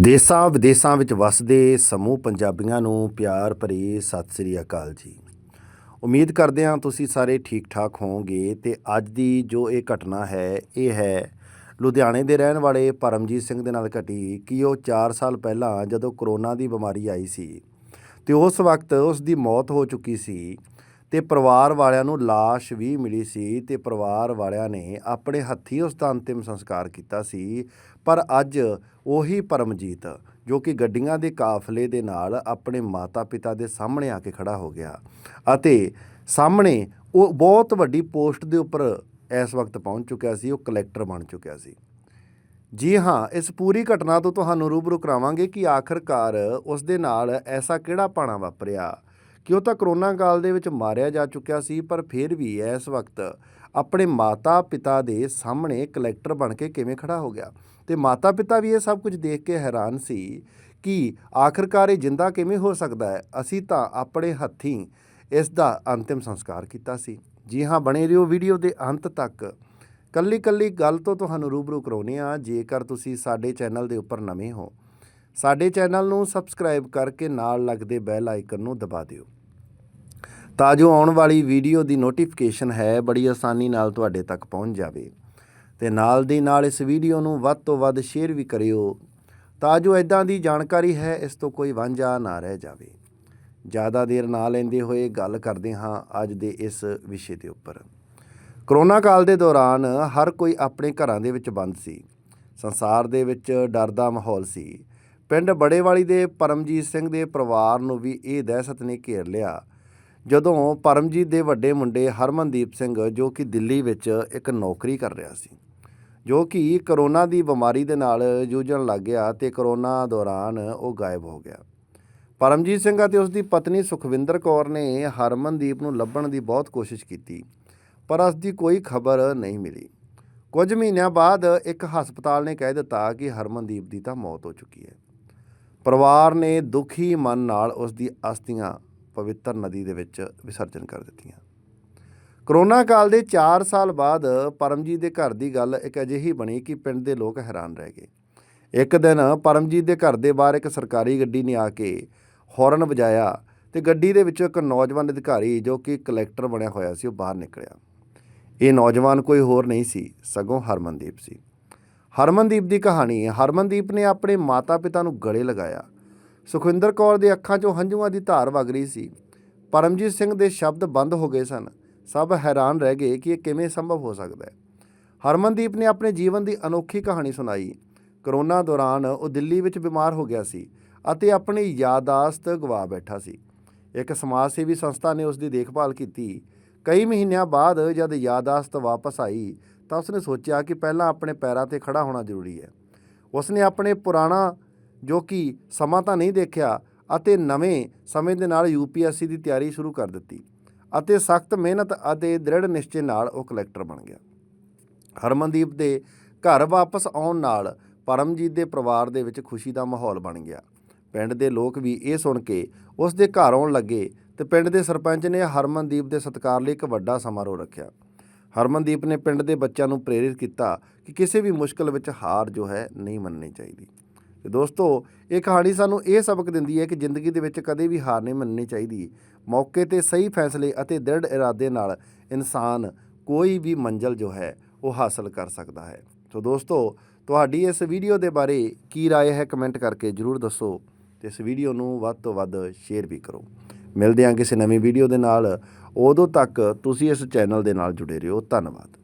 ਦੇਸਾਂ ਵਿਦੇਸਾਂ ਵਿੱਚ ਵਸਦੇ ਸਮੂਹ ਪੰਜਾਬੀਆਂ ਨੂੰ ਪਿਆਰ ਭਰੀ ਸਤਿ ਸ੍ਰੀ ਅਕਾਲ ਜੀ। ਉਮੀਦ ਕਰਦੇ ਹਾਂ ਤੁਸੀਂ ਸਾਰੇ ਠੀਕ ਠਾਕ ਹੋਵੋਗੇ ਤੇ ਅੱਜ ਦੀ ਜੋ ਇਹ ਘਟਨਾ ਹੈ, ਇਹ ਹੈ ਲੁਧਿਆਣੇ ਦੇ ਰਹਿਣ ਵਾਲੇ ਪਰਮਜੀਤ ਸਿੰਘ ਦੇ ਨਾਲ ਘਟੀ ਕਿ ਉਹ 4 ਸਾਲ ਪਹਿਲਾਂ ਜਦੋਂ ਕਰੋਨਾ ਦੀ ਬਿਮਾਰੀ ਆਈ ਸੀ ਤੇ ਉਸ ਵਕਤ ਉਸ ਦੀ ਮੌਤ ਹੋ ਚੁੱਕੀ ਸੀ ਤੇ ਪਰਿਵਾਰ ਵਾਲਿਆਂ ਨੂੰ ਲਾਸ਼ ਵੀ ਮਿਲੀ ਸੀ ਤੇ ਪਰਿਵਾਰ ਵਾਲਿਆਂ ਨੇ ਆਪਣੇ ਹੱਥੀਂ ਉਸ ਦਾ ਅੰਤਿਮ ਸੰਸਕਾਰ ਕੀਤਾ ਸੀ। ਪਰ ਅੱਜ ਉਹੀ ਪਰਮਜੀਤ, ਜੋ ਕਿ ਗੱਡੀਆਂ ਦੇ ਕਾਫਲੇ ਦੇ ਨਾਲ ਆਪਣੇ ਮਾਤਾ-ਪਿਤਾ ਦੇ ਸਾਹਮਣੇ ਆ ਕੇ ਖੜਾ ਹੋ ਗਿਆ ਅਤੇ ਸਾਹਮਣੇ ਉਹ ਬਹੁਤ ਵੱਡੀ ਪੋਸਟ ਦੇ ਉੱਪਰ ਇਸ ਵਕਤ ਪਹੁੰਚ ਚੁੱਕਿਆ ਸੀ, ਉਹ ਕਲੈਕਟਰ ਬਣ ਚੁੱਕਿਆ ਸੀ। ਜੀ ਹਾਂ, ਇਸ ਪੂਰੀ ਘਟਨਾ ਤੋਂ ਤੁਹਾਨੂੰ ਰੂਬਰੂ ਕਰਾਵਾਂਗੇ ਕਿ ਆਖਰਕਾਰ ਉਸ ਦੇ ਨਾਲ ਐਸਾ ਕਿਹੜਾ ਪਾਣਾ ਵਾਪਰਿਆ। ਕਿ ਉਹ ਤਾਂ ਕਰੋਨਾ ਕਾਲ ਦੇ ਵਿੱਚ ਮਾਰਿਆ ਜਾ ਚੁੱਕਿਆ ਸੀ, ਪਰ ਫਿਰ ਵੀ ਇਸ ਵਕਤ ਆਪਣੇ ਮਾਤਾ ਪਿਤਾ ਦੇ ਸਾਹਮਣੇ ਕਲੈਕਟਰ ਬਣ ਕੇ ਕਿਵੇਂ ਖੜਾ ਹੋ ਗਿਆ? ਤੇ ਮਾਤਾ ਪਿਤਾ ਵੀ ਇਹ ਸਭ ਕੁਝ ਦੇਖ ਕੇ ਹੈਰਾਨ ਸੀ ਕਿ ਆਖਰਕਾਰ ਇਹ ਜਿੰਦਾ ਕਿਵੇਂ ਹੋ ਸਕਦਾ ਹੈ? ਅਸੀਂ ਤਾਂ ਆਪਣੇ ਹੱਥੀਂ ਇਸ ਦਾ ਅੰਤਿਮ ਸੰਸਕਾਰ ਕੀਤਾ ਸੀ। ਜੀ ਹਾਂ, ਬਣੇ ਰਹੋ ਵੀਡੀਓ ਦੇ ਅੰਤ ਤੱਕ। ਕੱਲੀ ਕੱਲੀ ਗੱਲ ਤੋਂ ਤੁਹਾਨੂੰ ਰੂਬਰੂ ਕਰਾਉਨੇ ਆ ਜੇਕਰ ਤੁਸੀਂ ਸਾਡੇ ਚੈਨਲ ਦੇ ਉੱਪਰ ਨਵੇਂ ਹੋ। ਸਾਡੇ ਚੈਨਲ ਨੂੰ ਸਬਸਕ੍ਰਾਈਬ ਕਰਕੇ ਨਾਲ ਲੱਗਦੇ ਬੈਲ ਆਈਕਨ ਨੂੰ ਦਬਾ ਦਿਓ। ਤਾਂ ਜੋ ਆਉਣ ਵਾਲੀ ਵੀਡੀਓ ਦੀ ਨੋਟੀਫਿਕੇਸ਼ਨ ਹੈ, ਬੜੀ ਆਸਾਨੀ ਨਾਲ ਤੁਹਾਡੇ ਤੱਕ ਪਹੁੰਚ ਜਾਵੇ। ਤੇ ਨਾਲ ਦੀ ਨਾਲ ਇਸ ਵੀਡੀਓ ਨੂੰ ਵੱਧ ਤੋਂ ਵੱਧ ਸ਼ੇਅਰ ਵੀ ਕਰਿਓ, ਤਾਂ ਜੋ ਇਦਾਂ ਦੀ ਜਾਣਕਾਰੀ ਹੈ, ਇਸ ਤੋਂ ਕੋਈ ਵਾਂਝਾ ਨਾ ਰਹਿ ਜਾਵੇ। ਜ਼ਿਆਦਾ ਦੇਰ ਨਾ ਲੈਂਦੇ ਹੋਏ ਗੱਲ ਕਰਦੇ ਹਾਂ ਅੱਜ ਦੇ ਇਸ ਵਿਸ਼ੇ ਦੇ ਉੱਪਰ। ਕਰੋਨਾ ਕਾਲ ਦੇ ਦੌਰਾਨ ਹਰ ਕੋਈ ਆਪਣੇ ਘਰਾਂ ਦੇ ਵਿੱਚ ਬੰਦ ਸੀ। ਸੰਸਾਰ ਦੇ ਵਿੱਚ ਡਰ ਦਾ ਮਾਹੌਲ ਸੀ। ਪਿੰਡ ਬੜੇਵਾਲੀ ਦੇ ਪਰਮਜੀਤ ਸਿੰਘ ਦੇ ਪਰਿਵਾਰ ਨੂੰ ਵੀ ਇਹ ਦਹਿਸ਼ਤ ਨੇ ਘੇਰ ਲਿਆ ਜਦੋਂ ਪਰਮਜੀਤ ਦੇ ਵੱਡੇ ਮੁੰਡੇ ਹਰਮਨਦੀਪ ਸਿੰਘ, ਜੋ ਕਿ ਦਿੱਲੀ ਵਿੱਚ ਇੱਕ ਨੌਕਰੀ ਕਰ ਰਿਹਾ ਸੀ, ਜੋ ਕਿ ਕਰੋਨਾ ਦੀ ਬਿਮਾਰੀ ਦੇ ਨਾਲ ਜੂਝਣ ਲੱਗ ਗਿਆ ਤੇ ਕਰੋਨਾ ਦੌਰਾਨ ਉਹ ਗਾਇਬ ਹੋ ਗਿਆ। ਪਰਮਜੀਤ ਸਿੰਘ ਅਤੇ ਉਸ ਦੀ ਪਤਨੀ ਸੁਖਵਿੰਦਰ ਕੌਰ ਨੇ ਹਰਮਨਦੀਪ ਨੂੰ ਲੱਭਣ ਦੀ ਬਹੁਤ ਕੋਸ਼ਿਸ਼ ਕੀਤੀ, ਪਰ ਉਸ ਦੀ ਕੋਈ ਖਬਰ ਨਹੀਂ ਮਿਲੀ। ਕੁਝ ਮਹੀਨਿਆਂ ਬਾਅਦ ਇੱਕ ਹਸਪਤਾਲ ਨੇ ਕਹਿ ਦਿੱਤਾ ਕਿ ਹਰਮਨਦੀਪ ਦੀ ਤਾਂ ਮੌਤ ਹੋ ਚੁੱਕੀ ਹੈ। ਪਰਿਵਾਰ ਨੇ ਦੁਖੀ ਮਨ ਨਾਲ ਉਸ ਦੀ ਅਸਥੀਆਂ ਪਵਿੱਤਰ ਨਦੀ ਦੇ ਵਿੱਚ ਵਿਸਰਜਨ ਕਰ ਦਿੱਤੀਆਂ। ਕਰੋਨਾ ਕਾਲ ਦੇ 4 ਸਾਲ ਬਾਅਦ ਪਰਮਜੀਤ ਦੇ ਘਰ ਦੀ ਗੱਲ ਇੱਕ ਅਜਿਹੀ ਬਣੀ ਕਿ ਪਿੰਡ ਦੇ ਲੋਕ ਹੈਰਾਨ ਰਹਿ ਗਏ। ਇੱਕ ਦਿਨ ਪਰਮਜੀਤ ਦੇ ਘਰ ਦੇ ਬਾਹਰ ਇੱਕ ਸਰਕਾਰੀ ਗੱਡੀ ਨੇ ਆ ਕੇ ਹੌਰਨ ਵਜਾਇਆ ਤੇ ਗੱਡੀ ਦੇ ਵਿੱਚੋਂ ਇੱਕ ਨੌਜਵਾਨ ਅਧਿਕਾਰੀ ਜੋ ਕਿ ਕਲੈਕਟਰ ਬਣਿਆ ਹੋਇਆ ਸੀ, ਉਹ ਬਾਹਰ ਨਿਕਲਿਆ। ਇਹ ਨੌਜਵਾਨ ਕੋਈ ਹੋਰ ਨਹੀਂ ਸੀ, ਸਗੋਂ ਹਰਮਨਦੀਪ ਸੀ। ਹਰਮਨਦੀਪ ਦੀ ਕਹਾਣੀ ਹੈ ਹਰਮਨਦੀਪ ਨੇ ਆਪਣੇ ਮਾਤਾ-ਪਿਤਾ ਨੂੰ ਗਲੇ ਲਗਾਇਆ ਸੁਖਵਿੰਦਰ ਕੌਰ ਦੇ ਅੱਖਾਂ 'ਚੋਂ ਹੰਝੂਆਂ ਦੀ ਧਾਰ ਵਗ ਰਹੀ ਸੀ। ਪਰਮਜੀਤ ਸਿੰਘ ਦੇ ਸ਼ਬਦ ਬੰਦ ਹੋ ਗਏ ਸਨ। ਸਭ ਹੈਰਾਨ ਰਹਿ ਗਏ ਕਿ ਇਹ ਕਿਵੇਂ ਸੰਭਵ ਹੋ ਸਕਦਾ ਹੈ। ਹਰਮਨਦੀਪ ਨੇ ਆਪਣੇ ਜੀਵਨ ਦੀ ਅਨੋਖੀ ਕਹਾਣੀ ਸੁਣਾਈ। ਕਰੋਨਾ ਦੌਰਾਨ ਉਹ ਦਿੱਲੀ ਵਿੱਚ ਬਿਮਾਰ ਹੋ ਗਿਆ ਸੀ ਅਤੇ ਆਪਣੀ ਯਾਦਾਸ਼ਤ ਗਵਾ ਬੈਠਾ ਸੀ। ਇੱਕ ਸਮਾਜ ਸੇਵੀ ਸੰਸਥਾ ਨੇ ਉਸ ਦੀ ਦੇਖਭਾਲ ਕੀਤੀ। ਕਈ ਮਹੀਨਿਆਂ ਬਾਅਦ ਜਦ ਯਾਦਾਸ਼ਤ ਵਾਪਸ ਆਈ ਤਾਂ ਉਸਨੇ ਸੋਚਿਆ ਕਿ ਪਹਿਲਾਂ ਆਪਣੇ ਪੈਰਾਂ ਤੇ ਖੜਾ ਹੋਣਾ ਜ਼ਰੂਰੀ ਹੈ। ਉਸਨੇ ਆਪਣੇ ਪੁਰਾਣਾ ਜੋ ਕਿ ਸਮਾਂ ਤਾਂ ਨਹੀਂ ਦੇਖਿਆ ਅਤੇ ਨਵੇਂ ਸਮੇਂ ਦੇ ਨਾਲ ਯੂਪੀਐਸਸੀ ਦੀ ਤਿਆਰੀ ਸ਼ੁਰੂ ਕਰ ਦਿੱਤੀ ਅਤੇ ਸਖਤ ਮਿਹਨਤ ਅਤੇ ਦ੍ਰਿੜ ਨਿਸ਼ਚੇ ਨਾਲ ਉਹ ਕਲੈਕਟਰ ਬਣ ਗਿਆ। ਹਰਮਨਦੀਪ ਦੇ ਘਰ ਵਾਪਸ ਆਉਣ ਨਾਲ ਪਰਮਜੀਤ ਦੇ ਪਰਿਵਾਰ ਦੇ ਵਿੱਚ ਖੁਸ਼ੀ ਦਾ ਮਾਹੌਲ ਬਣ ਗਿਆ। ਪਿੰਡ ਦੇ ਲੋਕ ਵੀ ਇਹ ਸੁਣ ਕੇ ਉਸ ਦੇ ਘਰ ਆਉਣ ਲੱਗੇ ਤੇ ਪਿੰਡ ਦੇ ਸਰਪੰਚ ਨੇ ਹਰਮਨਦੀਪ ਦੇ ਸਤਿਕਾਰ ਲਈ ਇੱਕ ਵੱਡਾ ਸਮਾਰੋਹ ਰੱਖਿਆ। ਹਰਮਨਦੀਪ ਨੇ ਪਿੰਡ ਦੇ ਬੱਚਿਆਂ ਨੂੰ ਪ੍ਰੇਰਿਤ ਕੀਤਾ ਕਿ ਕਿਸੇ ਵੀ ਮੁਸ਼ਕਲ ਵਿੱਚ ਹਾਰ ਜੋ ਹੈ ਨਹੀਂ ਮੰਨਣੀ ਚਾਹੀਦੀ। ਤੇ ਦੋਸਤੋ ਇਹ ਕਹਾਣੀ ਸਾਨੂੰ ਇਹ ਸਬਕ ਦਿੰਦੀ ਹੈ ਕਿ ਜ਼ਿੰਦਗੀ ਦੇ ਵਿੱਚ ਕਦੇ ਵੀ ਹਾਰ ਨਹੀਂ ਮੰਨਣੀ ਚਾਹੀਦੀ ਮੌਕੇ ਤੇ ਸਹੀ ਫੈਸਲੇ ਅਤੇ ਦ੍ਰਿੜ ਇਰਾਦੇ ਨਾਲ ਇਨਸਾਨ ਕੋਈ ਵੀ ਮੰਜ਼ਲ ਜੋ ਹੈ ਉਹ ਹਾਸਲ ਕਰ ਸਕਦਾ ਹੈ ਸੋ ਦੋਸਤੋ ਤੁਹਾਡੀ ਇਸ ਵੀਡੀਓ ਦੇ ਬਾਰੇ ਕੀ رائے ਹੈ ਕਮੈਂਟ ਕਰਕੇ ਜਰੂਰ ਦੱਸੋ ਤੇ ਇਸ ਵੀਡੀਓ ਨੂੰ ਵੱਧ ਤੋਂ ਵੱਧ ਸ਼ੇਅਰ ਵੀ ਕਰੋ ਮਿਲਦੇ ਹਾਂ ਕਿਸੇ ਨਵੀਂ ਵੀਡੀਓ ਦੇ ਨਾਲ ਉਦੋਂ ਤੱਕ ਤੁਸੀਂ ਇਸ ਚੈਨਲ ਦੇ ਨਾਲ ਜੁੜੇ ਰਹੋ ਧੰਨਵਾਦ